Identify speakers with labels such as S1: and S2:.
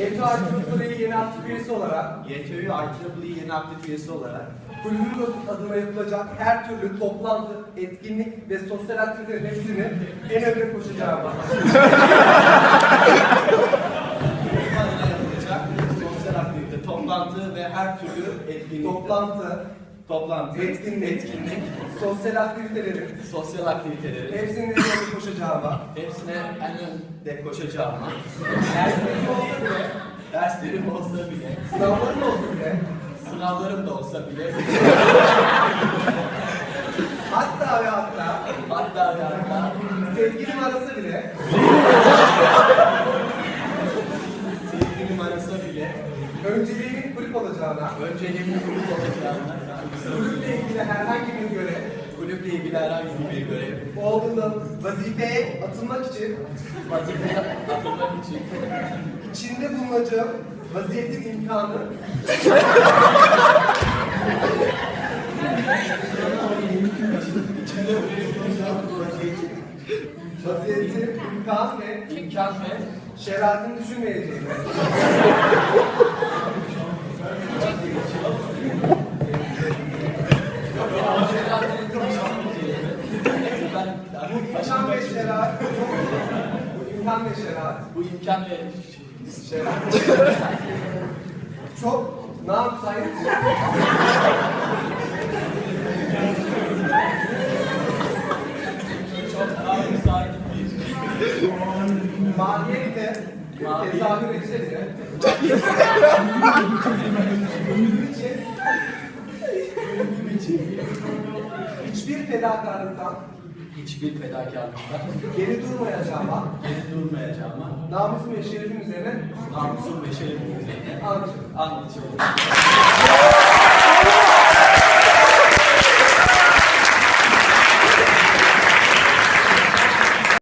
S1: YTO Arkeolojisi yeni aktif üyesi olarak
S2: YTÜ IEEE yeni aktif üyesi olarak
S1: kulübümüz adına yapılacak her türlü toplantı, etkinlik ve sosyal aktivitelerin hepsini en önde koşacağım.
S2: toplantı ve her türlü etkinlik,
S1: Toplantı,
S2: toplantı,
S1: etkinlik,
S2: etkinlik,
S1: sosyal aktivitelerin
S2: sosyal aktiviteleri.
S1: Hepsinin en önde koşacağıma,
S2: hepsine en önde koşacağıma,
S1: derslerim olsa bile,
S2: derslerim olsa bile,
S1: sınavlarım olsa bile,
S2: sınavlarım da olsa bile,
S1: hatta ve hatta.
S2: Hatta ve hatta.
S1: Sevgilim arası bile.
S2: Sevgilim arasa bile.
S1: Önceliğimin kulüp olacağına,
S2: önceliğimin kulüp olacağına,
S1: kulüple ilgili herhangi bir görev
S2: kulüple ilgili herhangi bir görev,
S1: olduğunda vazifeye atılmak için
S2: vazifeye atılmak için
S1: içinde bulunacağım vaziyetin imkanı.
S2: İçinde bulunacağım vaziyetin
S1: vaziyetin imkan ve
S2: imkan ve
S1: şeriatını düşünmeyeceğime bu imkan ve şeriat bu imkan ve şeriat
S2: bu imkan ve
S1: şeriat çok nam sahip
S2: çok daha müsait bir
S1: maliyette
S2: Maliyet.
S1: tezahür de için hiçbir fedakarlıktan
S2: hiçbir fedakarlıktan
S1: geri durmayacağıma
S2: geri durmayacağıma
S1: namusum ve şerefim üzerine.
S2: Namusum ve şerefim üzerine.
S1: Anlaşılır.
S2: anlatıyorum.